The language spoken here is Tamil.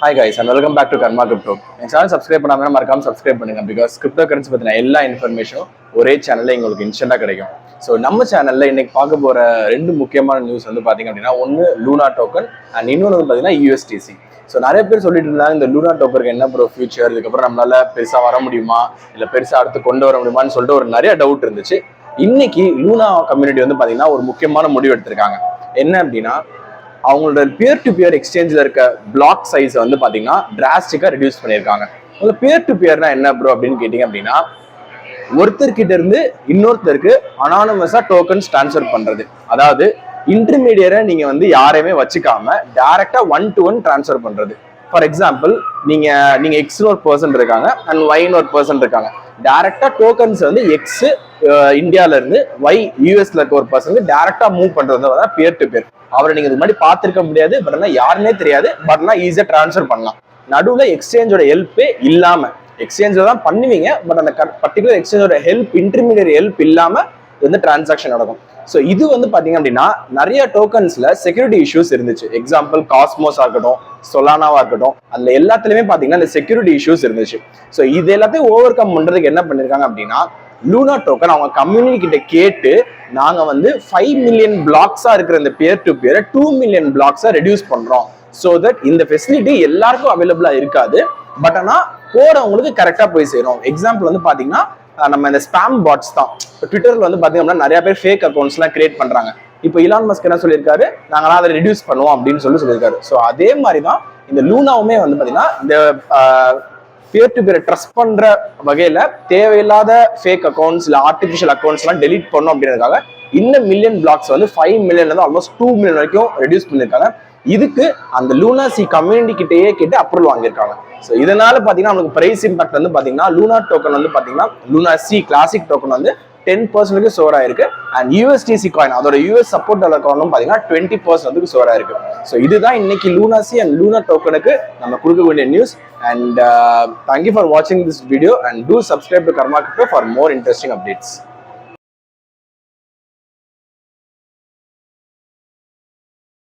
Hi guys and welcome back to Karma Crypto N channel subscribe பண்ணாமல் மறக்காம சப்ஸ்கிரைப் பண்ணுங்க பிகாஸ் கிரிப்டோ கரன்சி பற்றின எல்லா இன்ஃபர்மேஷனும் ஒரே சேனல்ல உங்களுக்கு இன்ஸ்டன்ட்டாக கிடைக்கும். ஸோ நம்ம சேனல்ல இன்னைக்கு பார்க்க போற ரெண்டு முக்கியமான நியூஸ் வந்து பார்த்தீங்க அப்படின்னா ஒன்று லூனா டோக்கன் அண்ட் இன்னொன்று வந்து பார்த்தீங்கன்னா யூஎஸ்டிசி ஸோ நிறைய பேர் சொல்லிட்டு இருந்தாங்க இந்த லூனா டோக்கருக்கு என்ன ப்ரோ ஃபியூச்சர் இதுக்கப்புறம் நம்மளால பெருசாக வர முடியுமா? இல்லை பெருசாக அடுத்து கொண்டு வர முடியுமான்னு சொல்லிட்டு ஒரு நிறைய டவுட் இருந்துச்சு. இன்னைக்கு லூனா கம்யூனிட்டி வந்து பார்த்தீங்கன்னா ஒரு முக்கியமான முடிவு எடுத்திருக்காங்க. என்ன அப்படின்னா அவங்களோட பியர் டு பியர் எக்ஸ்சேஞ்சில் இருக்க பிளாக் சைஸ் வந்து பார்த்தீங்கன்னா டிராஸ்டிக்காக ரெடியூஸ் பண்ணியிருக்காங்க. அதில் பியர் டு பியர்னா என்ன ப்ரோ அப்படின்னு கேட்டிங்க அப்படின்னா ஒருத்தர்கிட்ட இருந்து இன்னொருத்தருக்கு அனானமஸாக டோக்கன்ஸ் ட்ரான்ஸ்ஃபர் பண்ணுறது அதாவது இன்டர்மீடியரை நீங்கள் வந்து யாரையுமே வச்சுக்காம டேரெக்டாக ஒன் டு ஒன் ட்ரான்ஸ்ஃபர் பண்ணுறது ஃபார் எக்ஸாம்பிள் நீங்கள் நீங்கள் எக்ஸ்னு ஒரு பர்சன் இருக்காங்க அண்ட் ஒயின் ஒரு பர்சன் இருக்காங்க. டேரெக்டாக டோக்கன்ஸ் வந்து எக்ஸ் இந்தியால இருந்து ஒய் யூஎஸ்ல இருக்க ஒரு பர்சனுக்கு டேரெக்டாக மூவ் பண்ணுறது வந்து பேர் டு பியர் அவரை நீங்க இதுக்கு மாதிரி பார்த்துருக்க முடியாது பட் ஆனால் யாருன்னே தெரியாது பட் ஆனால் ஈஸியாக ட்ரான்ஸ்ஃபர் பண்ணலாம். நடுவில் எக்ஸ்சேஞ்சோட ஹெல்ப்பே இல்லாம எக்ஸ்சேஞ்சில் தான் பண்ணுவீங்க பட் அந்த பர்டிகுலர் எக்ஸ்சேஞ்சோட ஹெல்ப் இன்டர்மீடியட் ஹெல்ப் இல்லாமல் இது வந்து டிரான்சாக்ஷன் நடக்கும். ஸோ இது வந்து பார்த்தீங்க அப்படின்னா நிறைய டோக்கன்ஸில் செக்யூரிட்டி இஷ்யூஸ் இருந்துச்சு. எக்ஸாம்பிள் காஸ்மோஸாக இருக்கட்டும் சொலானாவாக இருக்கட்டும் அதில் எல்லாத்துலேயுமே பார்த்தீங்கன்னா இந்த செக்யூரிட்டி இஷ்யூஸ் இருந்துச்சு. ஸோ இது எல்லாத்தையும் ஓவர் கம் பண்ணுறதுக்கு என்ன பண்ணியிருக்காங்க அப்படின்னா லூனா டோக்கன் அவங்க கம்யூனிட்டி கிட்ட கேட்டு நாங்க வந்து ஃபைவ் மில்லியன் பிளாக்ஸா இருக்கிற இந்த பேர் டு பேரை டூ மில்லியன் பிளாக்ஸா ரெடியூஸ் பண்றோம். ஸோ தட் இந்த ஃபெசிலிட்டி எல்லாருக்கும் அவைலபிளா இருக்காது. பட் ஆனால் போறவங்களுக்கு கரெக்டாக போய் சேரும். எக்ஸாம்பிள் வந்து பார்த்தீங்கன்னா நம்ம இந்த ஸ்பாம் பாட்ஸ் தான். இப்போ வந்து பார்த்தீங்கன்னா அப்படின்னா நிறைய பேர் ஃபேக் அக்கௌண்ட்ஸ்லாம் கிரியேட் பண்ணுறாங்க இப்போ இலான் மஸ்க் என்ன சொல்லியிருக்காரு? நாங்களாம் அதை ரெடியூஸ் பண்ணுவோம் அப்படின்னு சொல்லி சொல்லியிருக்காரு. ஸோ அதே மாதிரி தான் இந்த லூனாவுமே வந்து பார்த்தீங்கன்னா இந்த பியர் டு பியர் ட்ரஸ்ட் பண்ற வகையில தேவையில்லாத ஃபேக் அக்கௌண்ட்ஸ் இல்லை ஆர்டிஃபிஷியல் அக்கௌண்ட்ஸ் எல்லாம் பண்ணோம் பண்ணும் அப்படின்றதுக்காக இந்த மில்லியன் பிளாக்ஸ் வந்து ஃபைவ் மில்லியன்ல இருந்து ஆல்மோஸ்ட் டூ மில்லியன் வரைக்கும் ரெடியூஸ் பண்ணியிருக்காங்க. இதுக்கு அந்த லூனாசி கம்யூனிட்டி கிட்டேயே கேட்டு அப்ரூவல் வாங்கியிருக்காங்க. ஸோ இதனால பார்த்தீங்கன்னா நமக்கு பிரைஸ் இம்பாக்ட் வந்து பார்த்தீங்கன்னா லூனா டோக்கன் வந்து பார்த்தீங்கன்னா லூனா சி கிளாசிக் டோக்கன் வந்து டென் பர்சன்ட்டுக்கு ஸ்டோர் ஆயிருக்கு. அண்ட் யூஎஸ்டிசி காயின் அதோட யூஎஸ் சப்போர்ட் டாலர் காயினும் பார்த்தீங்கன்னா டுவெண்ட்டி பர்சன்ட்டுக்கு ஸ்டோர் ஆயிருக்கு. ஸோ இதுதான் இன்னைக்கு லூனாசி அண்ட் லூனா டோக்கனுக்கு நம்ம கொடுக்க வேண்டிய news and thank you for வாட்சிங் this video and do subscribe to Karma Crypto for more interesting updates